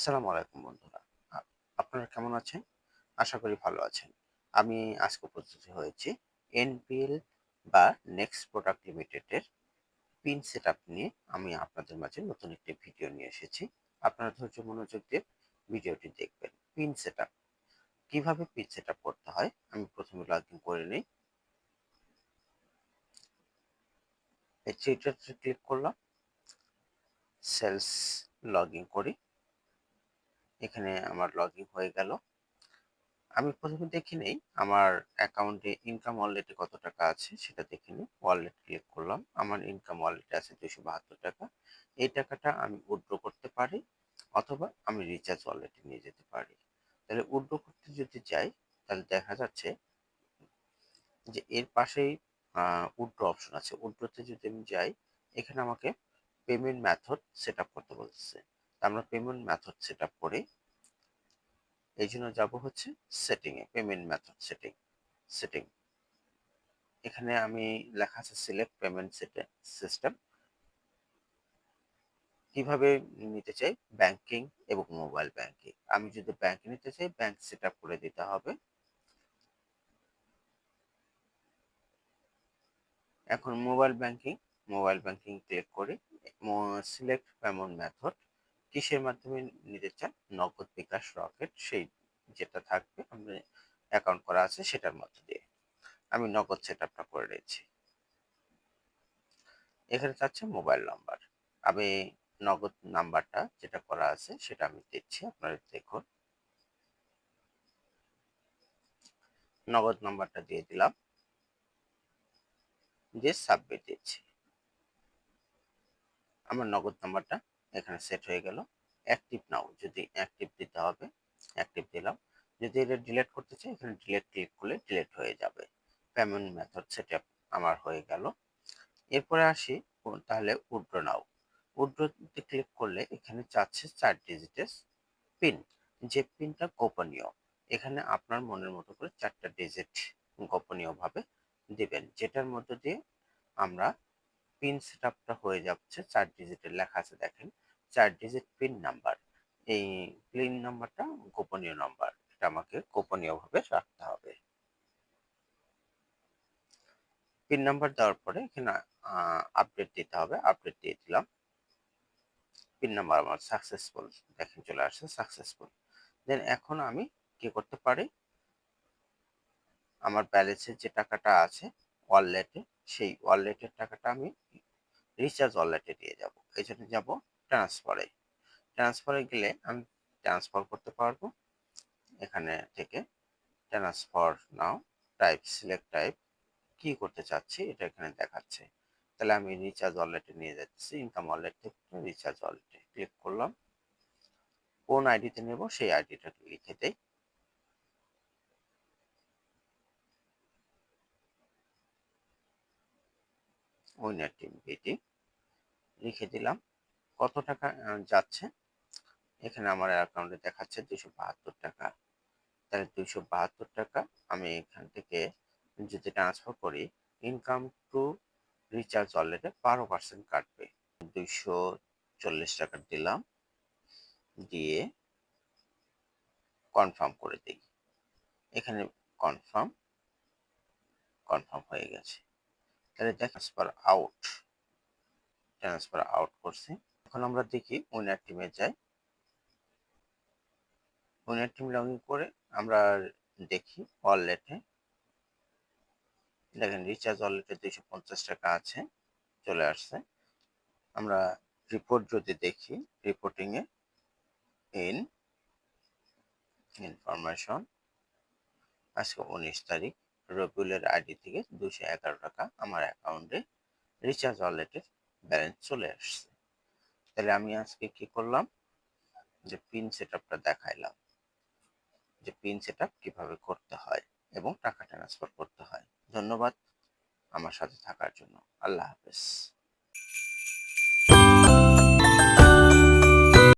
আসসালামু আলাইকুম বন্ধুরা। আপনারা কেমন আছেন? আশা করি ভালো আছেন। আমি আজকে উপস্থিত হয়েছি এনপিএল বা নেক্সট প্রোডাক্ট লিমিটেডের পিন সেটআপ নিয়ে। আমি আপনাদের মাঝে নতুন একটি ভিডিও নিয়ে এসেছি। আপনারা ধৈর্য মনোযোগ দিয়ে ভিডিওটি দেখবেন। পিন সেট আপ কীভাবে পিন সেট আপ করতে হয়? আমি প্রথমে লগ ইন করে নিই। থ্রিটাতে ক্লিক করলাম। সেলস লগ ইন করি। এখানে আমার লগ হয়ে গেল। আমি প্রথমে দেখে নেই, আমার অ্যাকাউন্টে ইনকাম ওয়ালেটে কত টাকা আছে সেটা দেখে নিই। ওয়ালেট ক্লিক করলাম, আমার ইনকাম ওয়ালেটে আছে দুশো বাহাত্তর টাকা। এই টাকাটা আমি উইথড্র করতে পারি অথবা আমি রিচার্জ ওয়ালেটে নিয়ে যেতে পারি। তাহলে উইথড্র করতে যদি যাই, তাহলে দেখা যাচ্ছে যে এর পাশেই উইথড্র অপশন আছে। উইথড্রতে যদি আমি যাই, এখানে আমাকে পেমেন্ট মেথড সেট করতে বলতেছে আমরা পেমেন্ট মেথড সেট করি এই জন্য যাব হচ্ছে সেটিং এ পেমেন্ট মেথড সেটিং সেটিং এখানে আমি লেখা আছে সিলেক্ট পেমেন্ট সিস্টেম কীভাবে নিতে চাই? ব্যাংকিং এবং মোবাইল ব্যাংকিং আমি যদি ব্যাংক নিতে চাই ব্যাংক সেট করে দিতে হবে। এখন mobile banking mobile banking click করে সিলেক্ট পেমেন্ট মেথড কিসের মাধ্যমে নিতে চান? নগদ বিকাশ রকেট, সেই যেটা থাকবে আমি অ্যাকাউন্ট করা আছে সেটার মধ্য দিয়ে। আমি নগদ সেট আপটা করে নিয়েছি। এখানে চাচ্ছে মোবাইল নাম্বার আমি নগদ নাম্বারটা যেটা করা আছে সেটা আমি দিচ্ছি, আপনারা দেখুন। নগদ নাম্বারটা দিয়ে দিলাম। দিয়ে সাবমিট দিচ্ছি। আমার নগদ নাম্বারটা এখানে সেট হয়ে গেল। অ্যাক্টিভ নাও যদি অ্যাক্টিভ দিতে হবে অ্যাক্টিভ দিলাম। যদি এটা ডিলেট করতে চাই, এখানে ডিলেট ক্লিক করলে ডিলেট হয়ে যাবে। পেমেন্ট মেথড সেট আমার হয়ে গেল। এরপরে আসি, তাহলে উড্র নাও উড্রোতে ক্লিক করলে এখানে চাচ্ছে চার ডিজিটের পিন যে পিনটা গোপনীয়, এখানে আপনার মনের মতো করে চারটা ডিজিট গোপনীয়ভাবে দিবেন। যেটার মধ্য দিয়ে আমরা পিন সেট হয়ে যাচ্ছে, চার ডিজিটের লেখা আছে দেখেন। চার ডিজিট পিন নাম্বার এই পিন নাম্বারটা গোপনীয় নাম্বার এটা আমাকে গোপনীয়ভাবে রাখতে হবে। পিন নাম্বার দেওয়ার পরে এখানে আপডেট দিতে হবে। আপডেট দিয়ে দিলাম। পিন নাম্বার আমার সাকসেসফুল দেখেন চলে আসছে সাকসেসফুল দেন এখন আমি কি করতে পারি? আমার ব্যালেন্সের যে টাকাটা আছে ওয়ালেটে সেই ওয়ালেটের টাকাটা আমি রিচার্জ ওয়ালেটে দিয়ে যাব। এই জন্য যাব ট্রান্সফারে ট্রান্সফারে গেলে আমি ট্রান্সফার করতে পারব। এখানে থেকে transfer now type select type কি করতে চাচ্ছি এটা এখানে দেখাচ্ছে। তাহলে আমি রিচার্জ ওয়ালেটে নিয়ে যাচ্ছি ইনকাম ওয়ালেট থেকে রিচার্জ ওয়ালেটে ক্লিক করলাম। কোন আইডিতে নেব সেই আইডিটা লিখে দেই উইনার টিম বিটি লিখে দিলাম। কত টাকা যাচ্ছে? এখানে আমার অ্যাকাউন্টে দেখাচ্ছে দুশো বাহাত্তর টাকা। তাহলে দুশো বাহাত্তর টাকা আমি এখান থেকে যদি ট্রান্সফার করি ইনকাম টু রিচার্জ ওয়ালেটে বারো পার্সেন্ট কাটবে। দুইশো চল্লিশ টাকা দিলাম, দিয়ে কনফার্ম করে দিই। এখানে কনফার্ম কনফার্ম হয়ে গেছে। তাহলে ট্রান্সফার আউট ট্রান্সফার আউট করছি। এখন আমরা দেখি উইনার টিমে যাই। উইনার টিম লগ করে আমরা দেখি ওয়ালেটে। দেখেন রিচার্জ ওয়ালেটে দুইশো পঞ্চাশ টাকা আছে, চলে আসছে। আমরা রিপোর্ট যদি দেখি রিপোর্টিংয়ে ইন ইনফরমেশন আজকে উনিশ তারিখ, রবিউলের আইডি থেকে দুশো এগারো টাকা আমার অ্যাকাউন্টে রিচার্জ ওয়ালেটের ব্যালেন্স চলে আসছে। তাহলে আমি আজকে কি করলাম? যে পিন সেট আপটা দেখাইলাম। যে পিন সেট আপ কীভাবে করতে হয় এবং টাকা ট্রান্সফার করতে হয়। ধন্যবাদ আমার সাথে থাকার জন্য। আল্লাহ হাফেজ।